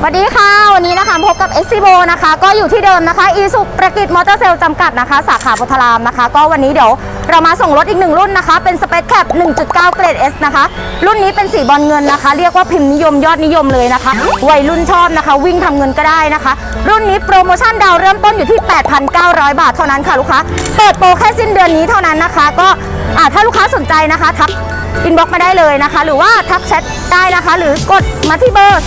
สวัสดีค่ะ วันนี้นะคะพบกับ s อ b o นะคะ ก็อยู่ที่เดิมนะคะ อีสุประกิจมอเตอร์เซลจำกัดนะคะ สาขาพุทธรามนะคะ ก็วันนี้เดี๋ยว เรามาส่งรถอีกหนึ่งรุ่นนะคะ เป็นสเปซแคป1.9 เกรด S นะคะ รุ่นนี้เป็นสีบอลเงินนะคะ เรียกว่าพิมพ์นิยมยอดนิยมเลยนะคะ วัยรุ่นชอบนะคะ วิ่งทำเงินก็ได้นะคะ รุ่นนี้โปรโมชั่นดาวเริ่มต้นอยู่ที่ 8,900 บาทเท่านั้นค่ะลูกค้า เปิดโปรแค่สิ้นเดือนนี้เท่านั้นนะคะ ก็ถ้าลูกค้าสนใจนะคะทักอินบ็อกมาได้เลยนะคะ หรือว่าทักแชทได้นะคะ หรือกดมาที่เบอร์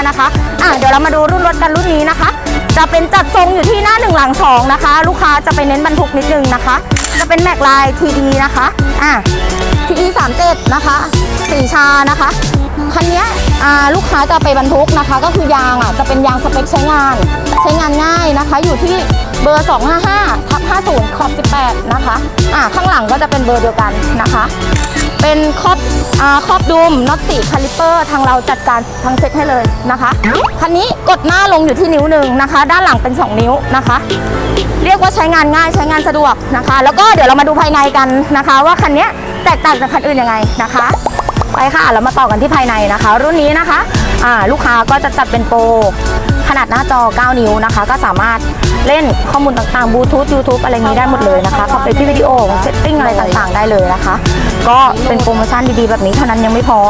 0633632225 นะคะ อะเดี๋ยวเรามาดูรุ่นรถกันรุ่นนี้นะคะจะเป็นจัดทรงอยู่ที่หน้าหนึ่งหลังสองนะคะ ลูกค้าจะไปเน้นบรรทุกนิดนึงนะคะ จะเป็นแม็กลาย TD นะคะอะทีดีสามเจ็ดนะคะสีชานะคะคันนี้อ่าลูกค้าจะไปบรรทุกนะคะ ก็คือยางอะจะเป็นยางสเปคใช้งาน ใช้งานง่ายนะคะ อยู่ที่ เบอร์ 255ทับ50ขอบ18 นะคะ อ่าข้างหลังก็จะเป็นเบอร์เดียวกันนะคะ เป็นครอบอ่าครอบดุมน็อตสีคาลิเปอร์ทางเราจัดการทั้งเซ็ตให้เลยนะคะ คันนี้กดหน้าลงอยู่ที่นิ้วหนึ่งนะคะ ด้านหลังเป็น 2 นิ้วนะคะ เรียกว่าใช้งานง่ายใช้งานสะดวกนะคะ แล้วก็เดี๋ยวเรามาดูภายในกันนะคะ ว่าคันนี้แตกต่างจากคันอื่นยังไงนะคะไปค่ะ เรามาต่อกันที่ภายในนะคะ รุ่นนี้นะคะ อ่า ลูกค้าก็จะจัดเป็นโปร ขนาดหน้าจอ 9 นิ้วนะคะ ก็สามารถเล่นข้อมูลต่างๆบลูทูธยูทูบอะไรนี้ได้หมดเลยนะคะ เข้าไปที่วิดีโอเซตติ้งอะไรต่างๆ ได้เลยนะคะ ก็เป็นโปรโมชั่นดีๆ แบบนี้เท่านั้นยังไม่พอ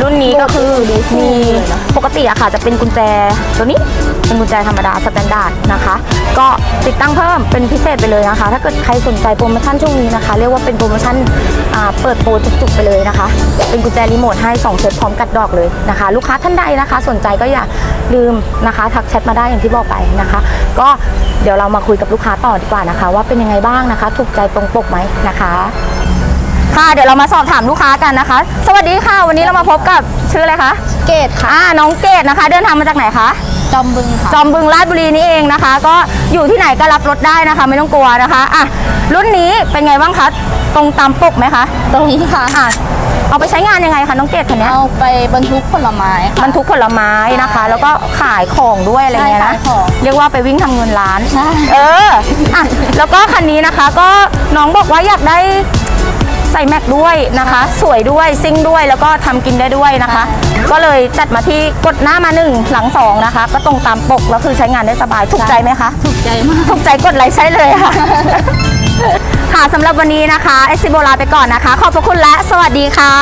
รุ่นนี้ก็คือมี ปกติอะค่ะจะเป็นกุญแจตัวนี้เป็นกุญแจธรรมดาสแตนดาร์ดนะคะ ก็ติดตั้งเพิ่มเป็นพิเศษไปเลยนะคะ ถ้าเกิดใครสนใจโปรโมชั่นช่วงนี้นะคะ เรียกว่าเป็นโปรโมชั่นเปิดโปรจุกๆไปเลยนะคะ เป็นกุญแจรีโมทให้ 2 เซตพร้อมกัดดอกเลยนะคะ ลูกค้าท่านใดนะคะ สนใจก็อย่าลืมนะคะทักแชทมาได้อย่างที่บอกไปนะคะ ก็เดี๋ยวเรามาคุยกับลูกค้าต่อดีกว่านะคะ ว่าเป็นยังไงบ้างนะคะ ถูกใจตรงปกไหมนะคะ ค่ะเดี๋ยวเรามาสอบถามลูกค้ากันนะคะ สวัสดีค่ะ วันนี้เรามาพบกับชื่ออะไรคะเกตค่ะอ่าน้องเกดนะคะ เดินทางมาจากไหนคะจอมบึงค่ะจอมบึงราชบุรีนี่เองนะคะ ก็อยู่ที่ไหนก็รับรถได้นะคะ ไม่ต้องกลัวนะคะอะรุ่นนี้เป็นไงบ้างคะตรงตามปกไหมคะตรงนี้ค่ะอะเอาไปใช้งานยังไงคะน้องเกดคันเนี้ยเอาไปบรรทุกผลไม้ค่ะ บรรทุกผลไม้นะคะ แล้วก็ขายของด้วยอะไรเงี้ยใช่นะขายของเรียกว่าไปวิ่งทำเงินล้านใช่เอออะแล้วก็คันนี้นะคะ ก็น้องบอกว่าอยากได้ ใส่แม็กด้วยนะคะ สวยด้วยซิ่งด้วยแล้วก็ทำกินได้ด้วยนะคะ ก็เลยจัดมาที่กดหน้ามาหนึ่งหลังสองนะคะ ก็ตรงตามปกแล้วคือใช้งานได้สบายถูกใจไหมคะถูกใจมากถูกใจกดไลค์ใช้เลยค่ะค่ะสำหรับวันนี้นะคะเอสซิโบลาไปก่อนนะคะ ขอบพระคุณและสวัสดีค่ะ